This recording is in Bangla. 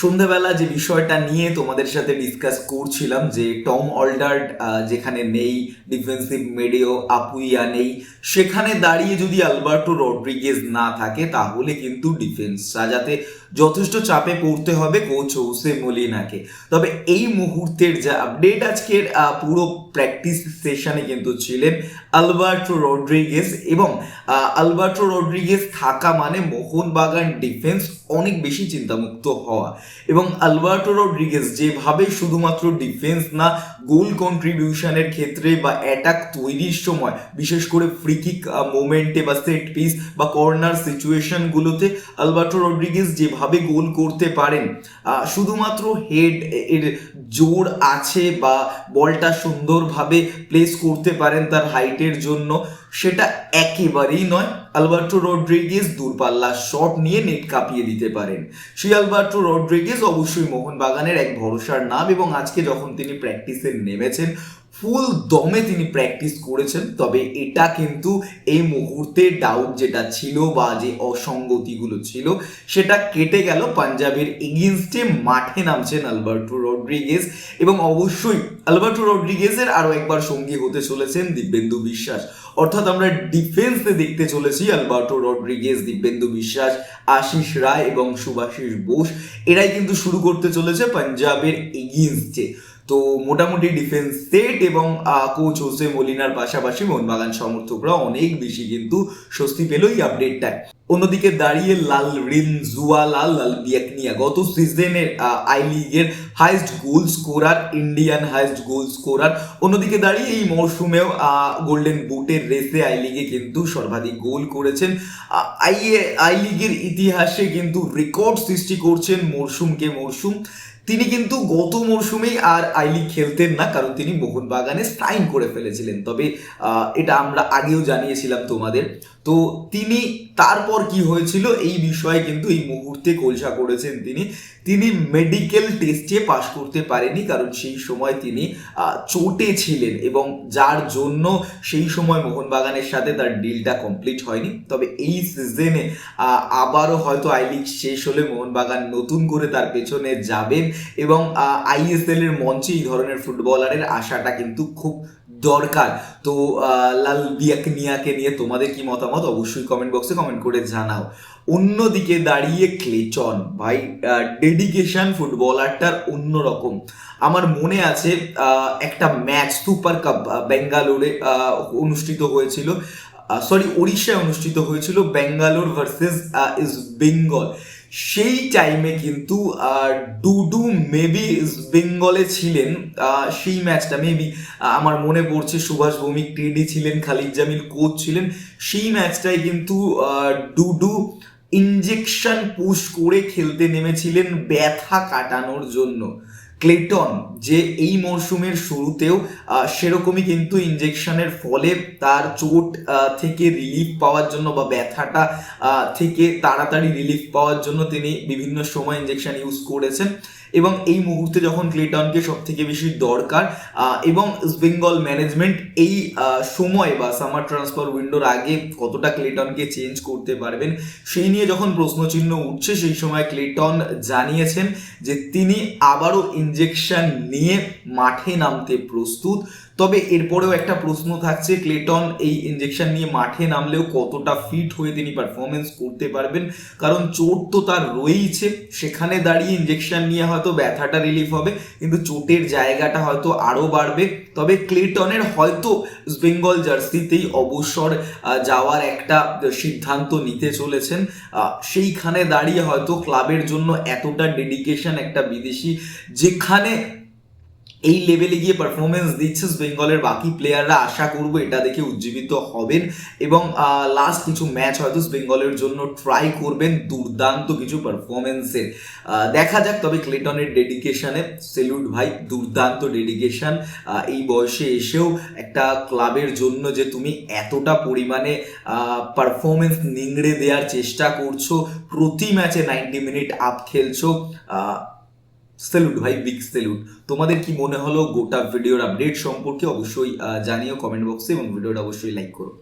সন্ধ্যাবেলা যে বিষয়টা নিয়ে তোমাদের সাথে ডিসকাস করছিলাম, যে টম অল্ডার্ড যেখানে নেই ডিফেন্সিভ মেডিও আপুইয়া নেই, সেখানে দাঁড়িয়ে যদি আলবার্টো রড্রিগেজ না থাকে, তাহলে কিন্তু ডিফেন্স সাজাতে যথেষ্ট চাপে পড়তে হবে কোচ হোসে মলিনাকে। তবে এই মুহূর্তের যা আপডেট আজকের পুরো প্র্যাকটিস সেশনে কিন্তু ছিলেন আলবার্টো রড্রিগেজ এবং আলবার্টো রড্রিগেজ থাকা মানে মোহনবাগান ডিফেন্স অনেক বেশি চিন্তামুক্ত হওয়া। এবং আলবার্টো রড্রিগেজ যেভাবে শুধুমাত্র ডিফেন্স না, গোল কন্ট্রিবিউশনের ক্ষেত্রে বা অ্যাটাক তৈরির সময়, বিশেষ করে ফ্রিকিক মোমেন্টে বা সেট পিস বা কর্নার সিচুয়েশনগুলোতে আলবার্টো রড্রিগেজ যেভাবে গোল করতে পারেন শুধুমাত্র হেড এর জোর আছে বা বলটা সুন্দরভাবে প্লেস করতে পারেন তার হাইটের জন্য। সেটা একেবারেই নয়, আলবার্টো রড্রিগেজ দূরপাল্লা শট নিয়ে নেট কাঁপিয়ে দিতে পারেন। সেই আলবার্টো রড্রিগেজ অবশ্যই মোহনবাগানের এক ভরসার নাম এবং আজকে যখন তিনি প্র্যাকটিসে নেমেছেন ফুল দমে তিনি প্র্যাকটিস করেছেন, তবে এটা কিন্তু এই মুহূর্তে ডাউট যেটা ছিল বা যে অসঙ্গতিগুলো ছিল, সেটা কেটে গেল পাঞ্জাবের এগেনস্টে মাঠে নামছেন আলবার্টো রড্রিগেজ। এবং অবশ্যই আলবার্টো রড্রিগেজের আরও একবার সঙ্গী হতে চলেছেন দিব্যেন্দু বিশ্বাস। অর্থাৎ আমরা ডিফেন্সে দেখতে চলেছি আলবার্টো রড্রিগেজ, দিব্যেন্দু বিশ্বাস, আশিস রায় এবং সুভাষিস বোস। এরাই কিন্তু শুরু করতে চলেছে পাঞ্জাবের এগেনস্টে তো মোটামুটি ডিফেন্স সেট এবং কোচ হোসে মলিনার পাশাপাশি মোহনবাগান সমর্থকরা অনেক বেশি কিন্তু স্বস্তি পেল এই আপডেটটায় অন্যদিকে দাঁড়িয়ে লাল রিন জুয়ালা লাল লাল বিয়াকনিয়া। গত সিজনের আই লিগের highest goal scorer, Indian highest goal scorer. অন্যদিকে দাঁড়িয়ে এই মরশুমেও গোল্ডেন বুটের রেসে আই লিগে কিন্তু সর্বাধিক গোল করেছেন। আই আই লিগের ইতিহাসে কিন্তু রেকর্ড সৃষ্টি করছেন মরশুমকে মরশুম। তিনি কিন্তু গত মরশুমেই আর আই লিগ খেলতেন না, কারণ তিনি মোহনবাগানে সাইন করে ফেলেছিলেন। তবে এটা আমরা আগেও জানিয়েছিলাম তোমাদের। তো তিনি তারপর কি হয়েছিল? এই বিষয়ে কিন্তু এই মুহূর্তে কলসা করেছেন তিনি। তিনি মেডিকেল টেস্টে পাশ করতে পারেনি, কারণ সেই সময় তিনি চোটে ছিলেন এবং যার জন্য সেই সময় মোহনবাগানের সাথে তার ডিলটা কমপ্লিট হয়নি। তবে এই সিজনে আবারও হয়তো আই লিগ শেষ হলে মোহনবাগান নতুন করে তার পেছনে যাবেন এবং আইএসএল এর মঞ্চে এই ধরনের ফুটবলারের আশাটা কিন্তু খুব দরকার। তো লাল বিয়াকনিয়াকে নিয়ে তোমাদের কি মতামত? অবশ্যই কমেন্ট বক্সে কমেন্ট করে জানাও। অন্যদিকে দাঁড়িয়ে ক্লেচন। ভাই ডেডিকেশন ফুটবলারটার অন্যরকম। আমার মনে আছে একটা ম্যাচ সুপার কাপ বেঙ্গালোরে অনুষ্ঠিত হয়েছিল। সরি উড়িষ্যায় অনুষ্ঠিত হয়েছিল বেঙ্গালোর ভার্সেস ইস বেঙ্গল সেই টাইমে কিন্তু ডুডু মেবি বেঙ্গলে ছিলেন। সেই ম্যাচটা মেবি আমার মনে পড়ছে সুভাষ ভৌমিক টিডি ছিলেন, খালিদ জামিল কোচ ছিলেন। সেই ম্যাচটায় কিন্তু ডুডু ইঞ্জেকশন পুশ করে খেলতে নেমেছিলেন ব্যথা কাটানোর জন্য। ক্লেটন, যে এই মরশুমের শুরুতেও সেরকমই কিন্তু ইঞ্জেকশনের ফলে তার চোট থেকে রিলিফ পাওয়ার জন্য বা ব্যথাটা থেকে তাড়াতাড়ি রিলিফ পাওয়ার জন্য তিনি বিভিন্ন সময় ইঞ্জেকশন ইউজ করেছেন। এবং এই মুহূর্তে যখন ক্লেটনকে সব থেকে বেশি দরকার এবং বেঙ্গল ম্যানেজমেন্ট এই সময় বা সামার ট্রান্সফার উইন্ডোর আগে কতটা ক্লেটনকে চেঞ্জ করতে পারবেন, সেই নিয়ে যখন প্রশ্নচিহ্ন উঠছে, সেই সময় ক্লেটন জানিয়েছেন যে তিনি আবারও ইঞ্জেকশন নিয়ে মাঠে নামতে প্রস্তুত। তবে এরপরেও একটা প্রশ্ন থাকছে, ক্লেটন এই ইঞ্জেকশন নিয়ে মাঠে নামলেও কতটা ফিট হয়ে তিনি পারফরমেন্স করতে পারবেন? কারণ চোট তো তার রয়েইছে, সেখানে দাঁড়িয়ে ইঞ্জেকশন নিয়ে হয়তো ব্যথাটা রিলিফ হবে, কিন্তু চোটের জায়গাটা হয়তো আরও বাড়বে। তবে ক্লেটনের হয়তো বেঙ্গল জার্সিতেই অবসর যাওয়ার একটা সিদ্ধান্ত নিতে চলেছেন। সেইখানে দাঁড়িয়ে হয়তো ক্লাবের জন্য এতটা ডেডিকেশন একটা বিদেশি, যেখানে এই লেভেলে গিয়ে পারফরমেন্স দিচ্ছে বেঙ্গলের বাকি প্লেয়াররা আশা করব এটা দেখে উজ্জীবিত হবেন এবং লাস্ট কিছু ম্যাচ হয়তো বেঙ্গলের জন্য ট্রাই করবেন দুর্দান্ত কিছু পারফরমেন্সের দেখা যাক তবে ক্লেটনের ডেডিকেশনে সেলুট ভাই, দুর্দান্ত ডেডিকেশন এই বয়সে এসেও একটা ক্লাবের জন্য যে তুমি এতটা পরিমাণে পারফরমেন্স নিংড়ে দেওয়ার চেষ্টা করছ। প্রতি ম্যাচে নাইনটি মিনিট আপ খেলছো। সেলুট, ভাই বিগ সেলুট। তোমাদের কি মনে হলো গোটা ভিডিওর আপডেট সম্পর্কে? অবশ্যই জানিও কমেন্ট বক্সে এবং ভিডিওটা অবশ্যই লাইক করো।